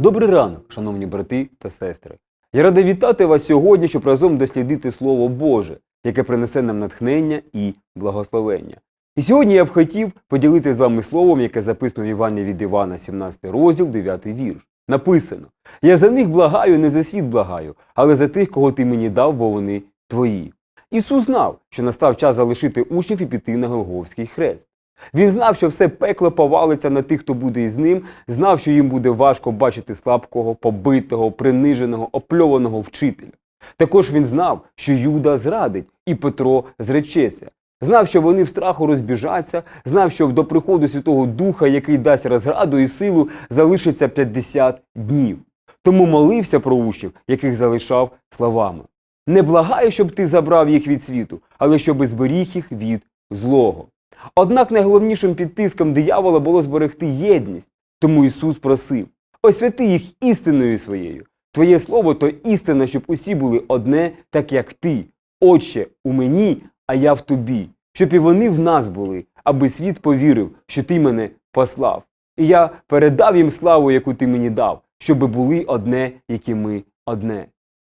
Добрий ранок, шановні брати та сестри. Я радий вітати вас сьогодні, щоб разом дослідити Слово Боже, яке принесе нам натхнення і благословення. І сьогодні я б хотів поділитися з вами словом, яке записано в Івані від Івана, 17 розділ, 9 вірш. Написано: Я за них благаю, не за світ благаю, але за тих, кого ти мені дав, бо вони твої. Ісус знав, що настав час залишити учнів і піти на Голговський хрест. Він знав, що все пекло повалиться на тих, хто буде із ним, знав, що їм буде важко бачити слабкого, побитого, приниженого, опльованого вчителя. Також він знав, що Юда зрадить і Петро зречеться. Знав, що вони в страху розбіжаться, знав, що до приходу Святого Духа, який дасть розраду і силу, залишиться 50 днів. Тому молився про учнів, яких залишав словами. Не благаю, щоб ти забрав їх від світу, але щоб зберіг їх від злого. Однак найголовнішим підтиском диявола було зберегти єдність. Тому Ісус просив: освяти їх істиною своєю. Твоє слово то істина, щоб усі були одне, так як ти. Отче, у мені, а я в тобі, щоб і вони в нас були, аби світ повірив, що ти мене послав. І я передав їм славу, яку ти мені дав, щоби були одне, які ми одне.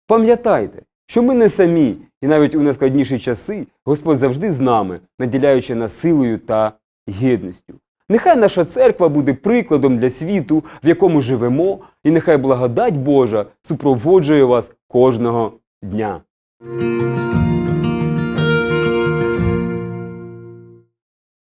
Пам'ятайте, що ми не самі, і навіть у найскладніші часи Господь завжди з нами, наділяючи нас силою та гідністю. Нехай наша церква буде прикладом для світу, в якому живемо, і нехай благодать Божа супроводжує вас кожного дня.